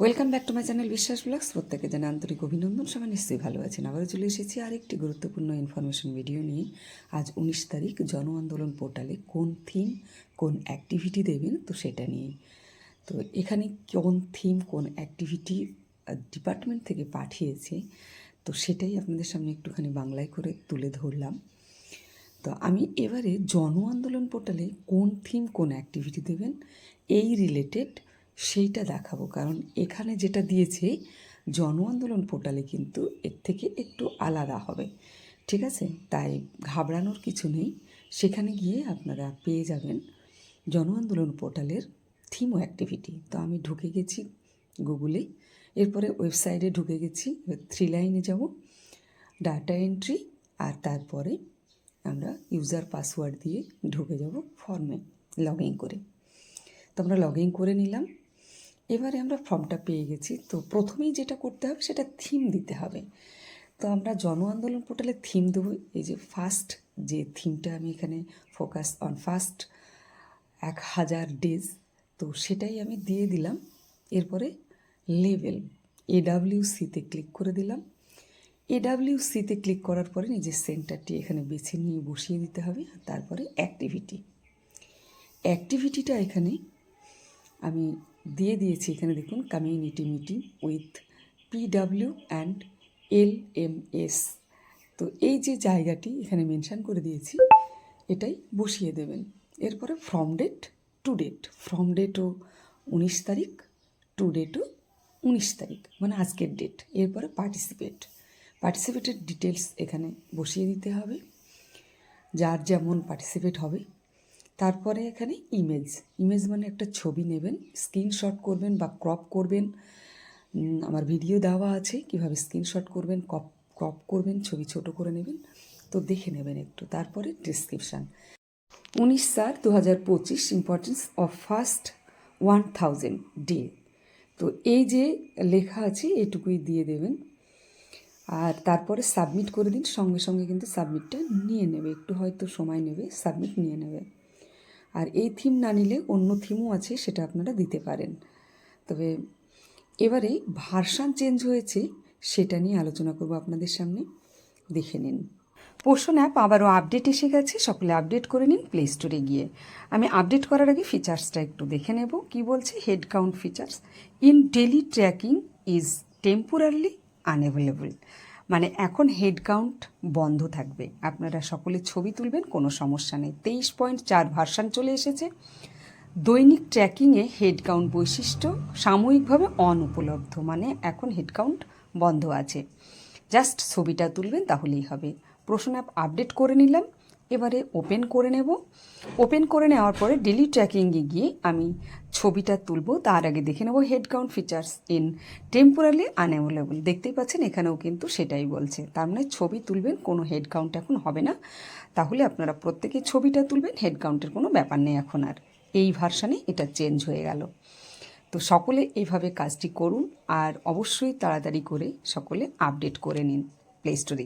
Welcome back to my channel Biswas blogs প্রত্যেকে জানে আন্তরিক অভিনন্দন। সবাই নিশ্চয়ই ভালো আছেন। আবারও চলে এসেছি আরেকটি গুরুত্বপূর্ণ ইনফরমেশন ভিডিও নিয়ে। আজ উনিশ তারিখ, জন আন্দোলন পোর্টালে কোন থিম কোন অ্যাক্টিভিটি দেবেন, তো সেটা নিয়ে। তো এখানে কোন থিম কোন অ্যাক্টিভিটি ডিপার্টমেন্ট থেকে পাঠিয়েছে, তো সেটাই আপনাদের সামনে একটুখানি বাংলায় করে তুলে ধরলাম। তো আমি এবারে জন আন্দোলন পোর্টালে কোন থিম কোন অ্যাক্টিভিটি দেবেন, এই রিলেটেড সেইটা দেখাবো। কারণ এখানে যেটা দিয়েছে জন আন্দোলন পোর্টালে কিন্তু এর থেকে একটু আলাদা হবে। ঠিক আছে? তাই ঘাবড়ানোর কিছু নেই। সেখানে গিয়ে আপনারা পেয়ে যাবেন জন আন্দোলন পোর্টালের থিম অ্যাক্টিভিটি তো আমি ঢুকে গেছি গুগলে এরপরে ওয়েবসাইটে ঢুকে গেছি। থ্রি লাইনে যাব। ডাটা এন্ট্রি আর তারপরে আমরা ইউজার পাসওয়ার্ড দিয়ে ঢুকে যাব ফর্মে লগ ইন করে। তো আমরা লগ ইন করে নিলাম। এবারে আমরা ফর্মটা পেয়ে গেছি। তো প্রথমেই যেটা করতে হবে সেটা থিম দিতে হবে। তো আমরা জন আন্দোলন পোর্টালে থিম দেবো। এই যে ফার্স্ট যে থিমটা আমি এখানে ফোকাস অন ফার্স্ট এক হাজার ডেজ তো সেটাই আমি দিয়ে দিলাম। এরপরে লেভেল এডাব্লিউ সিতে ক্লিক করে দিলাম। এডাব্লিউ সিতে ক্লিক করার পরে নিজের সেন্টারটি এখানে বেছে নিয়ে বসিয়ে দিতে হবে তারপরে অ্যাক্টিভিটি অ্যাক্টিভিটিটা এখানে আমি দিয়ে দিয়েছি এখানে দেখুন community meeting with PW and L M S তো এই যে জায়গাটি এখানে মেনশান করে দিয়েছি, এটাই বসিয়ে দেবেন। এরপরে from date to date from ডেটও উনিশ তারিখ টু ডেটও উনিশ তারিখ মানে আজকের ডেট এরপরে পার্টিসিপেট পার্টিসিপেটের ডিটেলস এখানে বসিয়ে দিতে হবে। যার যেমন পার্টিসিপেট হবে তারপরে এখানে ইমেজ ইমেজ মানে একটা ছবি নেবেন স্ক্রিনশট করবেন বা ক্রপ করবেন। আমার ভিডিও দেওয়া আছে, কীভাবে স্ক্রিনশট করবেন ক্রপ ক্রপ করবেন, ছবি ছোট করে নেবেন। তো দেখে নেবেন একটু, তারপরে ডিসক্রিপশান উনিশ চার দু হাজার পঁচিশ importance of first one thousand day তো এই যে লেখা আছে, এটুকুই দিয়ে দেবেন। আর তারপরে সাবমিট করে দিন, সঙ্গে সঙ্গে কিন্তু সাবমিটটা নিয়ে নেবে। একটু হয়তো সময় নেবে সাবমিট নিয়ে নেবে। আর এই থিম না নিলে অন্য থিমও আছে, সেটা আপনারা দিতে পারেন। তবে এবারে ভার্সান চেঞ্জ হয়েছে, সেটা নিয়ে আলোচনা করব আপনাদের সামনে। দেখে নিন। পোষণ অ্যাপ আবারও আপডেট এসে গেছে, সকলে আপডেট করে নিন প্লে স্টোরে গিয়ে। আমি আপডেট করার আগে ফিচার্সটা একটু দেখে নেব। কি বলছে? Head count features in daily tracking is temporarily unavailable মানে এখন হেড কাউন্ট বন্ধ থাকবে। আপনারা সকলে ছবি তুলবেন, কোনো সমস্যা নেই। তেইশ পয়েন্ট চার ভার্সান চলে এসেছে। দৈনিক ট্র্যাকিংয়ে হেড কাউন্ট বৈশিষ্ট্য সাময়িকভাবে অনুপলব্ধ মানে এখন হেড কাউন্ট বন্ধ আছে। জাস্ট ছবিটা তুলবেন, তাহলেই হবে। প্রশ্ন অ্যাপ আপডেট করে নিলাম। এবারে ওপেন করে নেব। ওপেন করে নেওয়ার পরে ডেলি ট্র্যাকিংয়ে গিয়ে আমি ছবিটা তুলব। তার আগে দেখে নেব head count features in temporarily unavailable দেখতেই পাচ্ছেন এখানেও কিন্তু সেটাই বলছে। তার মানে ছবি তুলবেন, কোনো হেড কাউন্ট এখন হবে না। তাহলে আপনারা প্রত্যেকে ছবিটা তুলবেন হেড কাউন্টের কোনো ব্যাপার নেই এখন আর। এই ভার্সানে এটা চেঞ্জ হয়ে গেল। তো সকলে এইভাবে কাজটি করুন আর অবশ্যই তাড়াতাড়ি করে সকলে আপডেট করে নিন। প্লে স্টোরে